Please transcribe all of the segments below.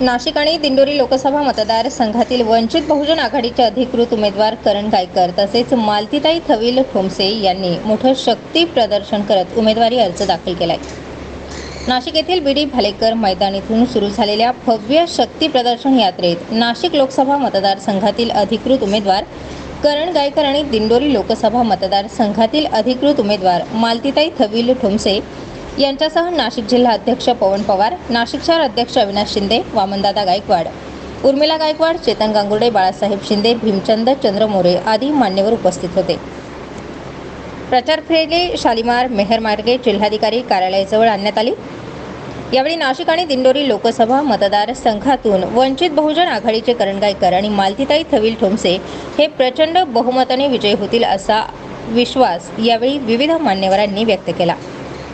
नाशिक आणि दिंडोरी लोकसभा मतदारसंघातील वंचित बहुजन आघाडीचे अधिकृत उमेदवार करण गायकर तसेच मालतीताई थविल ठोंबसे यांनी मोठं शक्ती प्रदर्शन करत उमेदवारी अर्ज दाखल केलाय. नाशिक येथील बी डी भालेकर मैदान इथून सुरू झालेल्या भव्य शक्ती प्रदर्शन यात्रेत नाशिक लोकसभा मतदारसंघातील अधिकृत उमेदवार करण गायकर आणि दिंडोरी लोकसभा मतदारसंघातील अधिकृत उमेदवार मालतीताई थविल ठोमसे यांच्यासह नाशिक जिल्हा अध्यक्ष पवन पवार नाशिक शहर अध्यक्ष अविनाश शिंदे वामनदादा गायकवाड उर्मिला गायकवाड चेतन गांगुर्डे बाळासाहेब शिंदे भीमचंद चंद्र मोरे आदी मान्यवर उपस्थित होते. प्रचार फेरी शालिमार मेहर मार्गे जिल्हाधिकारी कार्यालयाजवळ आणण्यात आली. यावेळी नाशिक आणि दिंडोरी लोकसभा मतदारसंघातून वंचित बहुजन आघाडीचे करण गायकर आणि मालतीताई थविल ठोंबसे हे प्रचंड बहुमताने विजयी होतील असा विश्वास यावेळी विविध मान्यवरांनी व्यक्त केला.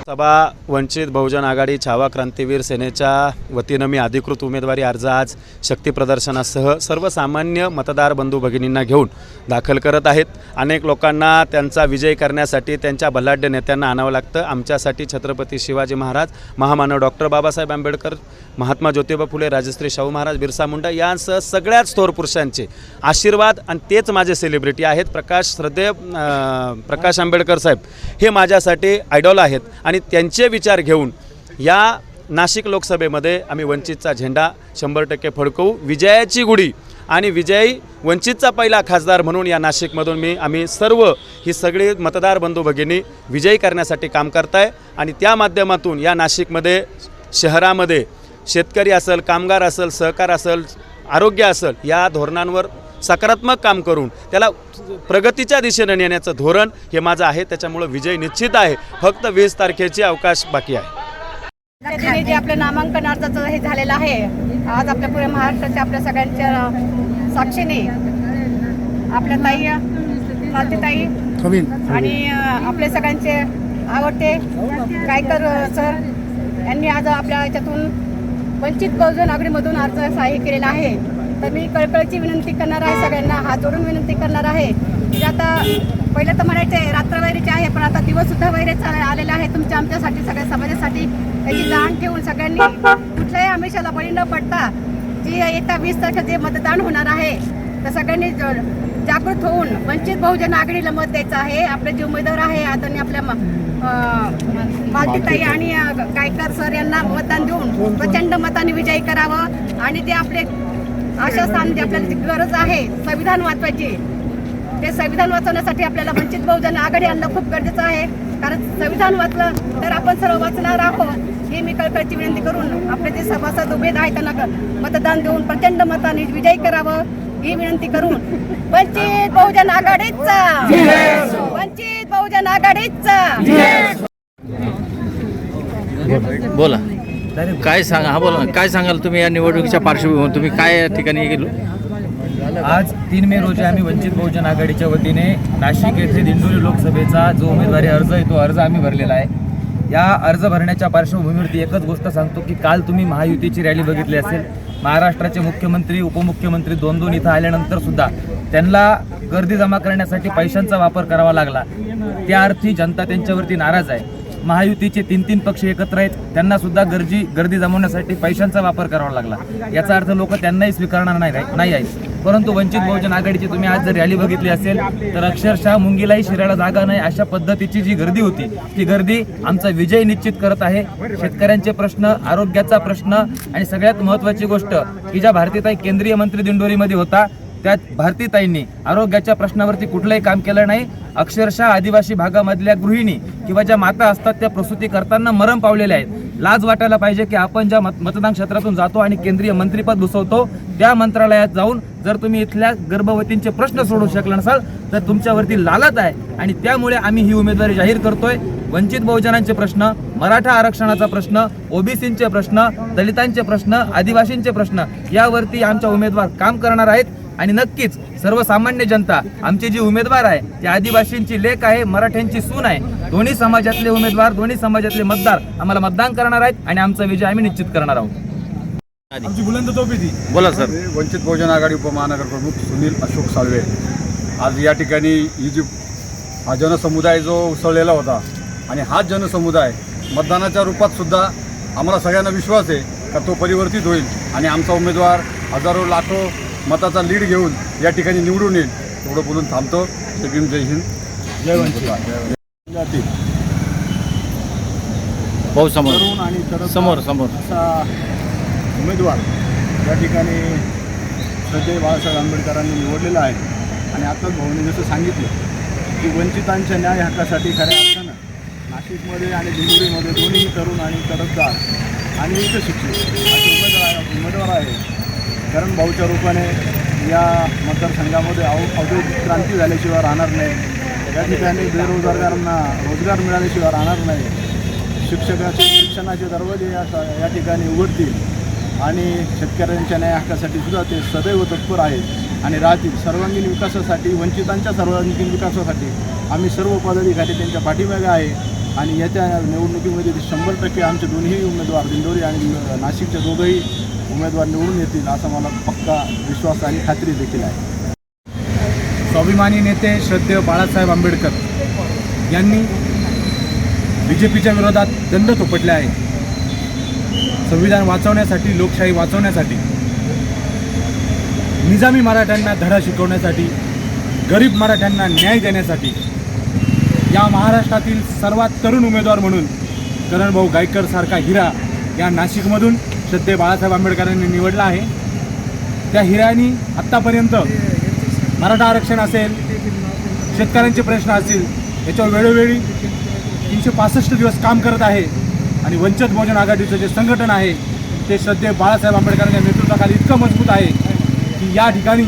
सभा वंचित बहुजन आघाडी छावा क्रांतीवीर सेनेच्या वतीनं मी अधिकृत उमेदवारी अर्ज आज शक्तीप्रदर्शनासह सर्वसामान्य मतदार बंधू भगिनींना घेऊन दाखल करत आहेत. अनेक लोकांना त्यांचा विजय करण्यासाठी त्यांच्या बलाढ्य नेत्यांना आणावं लागतं. आमच्यासाठी छत्रपती शिवाजी महाराज महामानव डॉक्टर बाबासाहेब आंबेडकर महात्मा ज्योतिबा फुले राजश्री शाहू महाराज बिरसा मुंडा यांसह सगळ्याच थोर पुरुषांचे आशीर्वाद आणि तेच माझे सेलिब्रिटी आहेत. प्रकाश श्रद्धेय प्रकाश आंबेडकर साहेब हे माझ्यासाठी आयडॉल आहेत. आणि त्यांचे विचार घेऊन या नाशिक लोकसभेमध्ये आम्ही वंचितचा झेंडा शंभर टक्के फडकवू. विजयाची गुढी आणि विजयी वंचितचा पहिला खासदार म्हणून या नाशिकमधून मी आम्ही सर्व ही सगळी मतदार बंधू भगिनी विजयी करण्यासाठी काम करताय आणि त्या माध्यमातून या नाशिकमध्ये शहरामध्ये शेतकरी असेल कामगार असेल सहकार असेल आरोग्य असेल या धोरणांवर सकारात्मक काम करून त्याला प्रगतीच्या दिशेने नेण्याचं धोरण हे माझं आहे. त्याच्यामुळं विजय निश्चित आहे. फक्त वीस तारखेची अवकाश बाकी आहे. जे आपलं नामांकन अर्जाचं हे झालेलं आहे. आज आपल्या पुऱ्या महाराष्ट्राच्या आपल्या सगळ्यांच्या साक्षीने आपल्या ताई मालतीताई आणि आपले सगळ्यांचे आवडते गायकर सर यांनी आज आपल्या याच्यातून वंचित बहुजन आघाडीमधून अर्ज सहाय्य केलेला आहे. तर मी कळकळीची विनंती करणार आहे सगळ्यांना हात जोडून विनंती करणार आहे. की आता पहिलं तर म्हणायचे रात्र वैरीचे आहे पण आता दिवस सुद्धा वैरेच आलेला आहे. तुमच्या आमच्यासाठी सगळ्या समाजासाठी त्याची जाण ठेवून सगळ्यांनी कुठल्याही आमिषाला बळी न पडता जी येत्या वीस तारखेला जे मतदान होणार आहे तर सगळ्यांनी जागृत होऊन वंचित बहुजन आघाडीला मत द्यायचं आहे. आपले जे उमेदवार आहे आदरणीय आपल्या मालतीताई आणि गायकर सर यांना मतदान देऊन प्रचंड मताने विजयी करावं. आणि ते आपले अशा स्थान आपल्याला जी गरज आहे संविधान वाचवायची. ते संविधान वाचवण्यासाठी आपल्याला वंचित बहुजन आघाडी आणणं खूप गरजेचं आहे. कारण संविधान वाचलं तर आपण सर्व वाचणार आहोत ही मी कळकळची विनंती करून आपले जे सभासद उभेद आहेत त्यांना मतदान देऊन प्रचंड मताने विजयी करावं ही विनंती करून. वंचित बहुजन आघाडीचा! वंचित बहुजन आघाडीचा! बोला. काय सांगा हा बोला ना. काय सांगाल तुम्ही या निवडणुकीच्या पार्श्वभूमीवर? तुम्ही काय या ठिकाणी गेलो आज तीन मे रोजी आम्ही वंचित बहुजन आघाडीच्या वतीने नाशिक येथे दिंडोरी लोकसभेचा जो उमेदवारी अर्ज आहे तो अर्ज आम्ही भरलेला आहे. या अर्ज भरण्याच्या पार्श्वभूमीवरती एकच गोष्ट सांगतो की काल तुम्ही महायुतीची रॅली बघितली असेल महाराष्ट्राचे मुख्यमंत्री उपमुख्यमंत्री दोन दोन इथं आल्यानंतर सुद्धा त्यांना गर्दी जमा करण्यासाठी पैशांचा वापर करावा लागला. त्या अर्थी जनता त्यांच्यावरती नाराज आहे. महायुतीचे तीन तीन पक्ष एकत्र आहेत त्यांना सुद्धा गर्दी गर्दी जमवण्यासाठी पैशांचा वापर करावा लागला. याचा अर्थ लोक त्यांनाही स्वीकारणार नाही नाही आहेत. परंतु वंचित बहुजन आघाडीची तुम्ही आज जर रॅली बघितली असेल तर अक्षरशः मुंगीलाही शिरायला जागा नाही अशा पद्धतीची जी गर्दी होती ती गर्दी आमचा विजय निश्चित करत आहे. शेतकऱ्यांचे प्रश्न आरोग्याचा प्रश्न आणि सगळ्यात महत्त्वाची गोष्ट की ज्या भारतीताई केंद्रीय मंत्री दिंडोरीमध्ये होता त्यात भारतीताईंनी आरोग्याच्या प्रश्नावरती कुठलंही काम केलं नाही. अक्षरशः आदिवासी भागामधल्या गृहिणी किंवा ज्या माता असतात त्या प्रसूती करताना मरण पावलेल्या आहेत. लाज वाटायला पाहिजे की आपण ज्या मत मतदान क्षेत्रातून जातो आणि केंद्रीय मंत्रीपद घुसवतो त्या मंत्रालयात जाऊन जर तुम्ही इथल्या गर्भवतींचे प्रश्न सोडू शकला नसाल तर तुमच्यावरती लालत आहे. आणि त्यामुळे आम्ही ही उमेदवारी जाहीर करतोय. वंचित बहुजनांचे प्रश्न मराठा आरक्षणाचा प्रश्न ओबीसींचे प्रश्न दलितांचे प्रश्न आदिवासींचे प्रश्न यावरती आमच्या उमेदवार काम करणार आहेत. आणि नक्कीच सर्वसामान्य जनता आमचे जी उमेदवार आहे ते आदिवासींची लेख आहे मराठ्यांची सून आहे. दोन्ही समाजातले उमेदवार दोन्ही समाजातले मतदार आम्हाला मतदान करणार आहेत आणि आमचा विजय आम्ही निश्चित करणार आहोत. आमची बुलंद बोला सर. वंचित बहुजन आघाडी उपमहानगर प्रमुख सुनील अशोक साळवे. आज या ठिकाणी ही जी हा जनसमुदाय जो उसळलेला होता आणि हाच जनसमुदाय मतदानाच्या रूपात सुद्धा आम्हाला सगळ्यांना विश्वास आहे का तो परिवर्तित होईल आणि आमचा उमेदवार हजारो लाखो मताचा लीड घेऊन या ठिकाणी निवडून येईल. एवढं बोलून थांबतो. जय भीम जय हिंद. जय वंचित भाऊ समोर. आणि समोर समोर. असा उमेदवार या ठिकाणी श्रद्धेय बाळासाहेब आंबेडकरांनी निवडलेला आहे. आणि आताच भाऊने जसं सांगितलं की वंचितांच्या न्याय हक्कासाठी खऱ्या अर्थानं नाशिकमध्ये आणि दिंडोरीमध्ये दोन्ही तरुण आणि तरफदार आणि उच्च शिक्षित असे उमेदवार उमेदवार आहे करण भाऊच्या रूपाने या मतदारसंघामध्ये औ औद्योगिक क्रांती झाल्याशिवाय राहणार नाही. या ठिकाणी बेरोजगारांना रोजगार मिळाल्याशिवाय राहणार नाही. शिक्षकाचे शिक्षणाचे दरवाजे या या ठिकाणी उघडतील. आणि शेतकऱ्यांच्या न्याय हक्कासाठी सुद्धा ते सदैव तत्पर आहेत. आणि राहतील. सर्वांगीण विकासासाठी वंचितांच्या सर्वांगीण विकासासाठी आम्ही सर्व पदाधिकारी त्यांच्या पाठीमागे आहे. आणि येत्या निवडणुकीमध्ये शंभर टक्के आमचे दोन्ही उमेदवार दिंडोरी आणि नाशिकचे दोघंही उमेदवार निवडून येतील असा मला पक्का विश्वास आणि खात्री देखील आहे. स्वाभिमानी नेते श्रद्धेय बाळासाहेब आंबेडकर यांनी बी जे पीच्या विरोधात दंड थोपटले आहे. संविधान वाचवण्यासाठी लोकशाही वाचवण्यासाठी निजामी मराठ्यांना धडा शिकवण्यासाठी गरीब मराठ्यांना न्याय देण्यासाठी या महाराष्ट्रातील सर्वात तरुण उमेदवार म्हणून करणभाऊ गायकर सारखा हिरा या नाशिकमधून श्रद्धेय बाळासाहेब आंबेडकरांनी निवडला आहे. त्या हिऱ्यानी आत्तापर्यंत मराठा आरक्षण असेल शेतकऱ्यांचे प्रश्न असतील याच्यावर वेळोवेळी तीनशे पासष्ट दिवस काम करत आहे आणि वंचित बहुजन आघाडीचं जे संघटन आहे ते श्रद्धेय बाळासाहेब आंबेडकरांच्या नेतृत्वाखाली इतकं मजबूत आहे की या ठिकाणी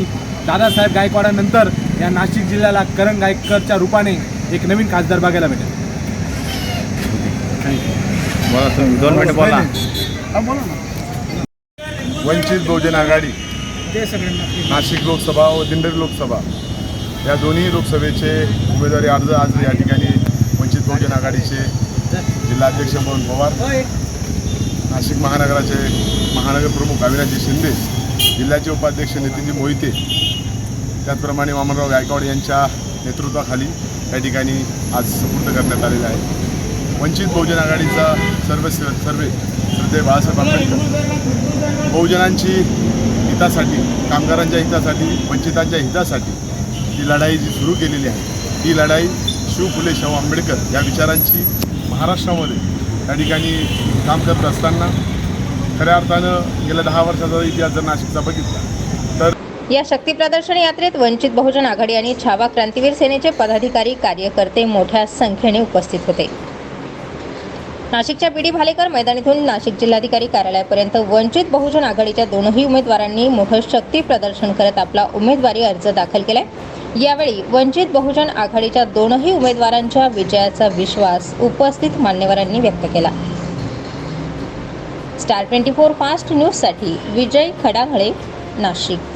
दादासाहेब गायकवाडानंतर या नाशिक जिल्ह्याला करण गायकरच्या रूपाने एक नवीन खासदार बघायला भेटेल. बोला तुम्ही दोन मिनिटं बोला. वंचित बहुजन आघाडी नाशिक लोकसभा व दिंडोरी लोकसभा या दोन्ही लोकसभेचे उमेदवारी अर्ज आज या ठिकाणी वंचित बहुजन आघाडीचे जिल्हाध्यक्ष मोहन पवार नाशिक महानगराचे महानगर प्रमुख अविनाशजी शिंदे जिल्ह्याचे उपाध्यक्ष नितीनजी मोहिते त्याचप्रमाणे वामनराव गायकवाड यांच्या नेतृत्वाखाली या ठिकाणी आज सुपूर्द करण्यात आलेला आहे. वंचित बहुजन आघाडीचा सर्व सर्वे श्रद्धे बाळासाहेब आंबेडकर. बहुजनांची हितासाठी कामगारांच्या हितासाठी वंचितांच्या हितासाठी ही लढाई जी सुरू केलेली आहे ही लढाई शिव फुले शाहू आंबेडकर या विचारांची महाराष्ट्रामध्ये या ठिकाणी काम करत असताना खऱ्या अर्थानं गेल्या दहा वर्षाचा इतिहास जर नाशिकचा बघितला तर या शक्ती प्रदर्शन यात्रेत वंचित बहुजन आघाडी आणि छावा क्रांतीवीर सेनेचे पदाधिकारी कार्यकर्ते मोठ्या संख्येने उपस्थित होते. नाशिकच्या बीडी भालेकर मैदानातून नाशिक जिल्हाधिकारी कार्यालयापर्यंत वंचित बहुजन आघाडीच्या दोनही उमेदवारांनी मोठं शक्ती प्रदर्शन करत आपला उमेदवारी अर्ज दाखल केलाय. यावेळी वंचित बहुजन आघाडीच्या दोनही उमेदवारांच्या विजयाचा विश्वास उपस्थित मान्यवरांनी व्यक्त केला. स्टार ट्वेंटी फोर फास्ट न्यूजसाठी विजय खडांगळे नाशिक.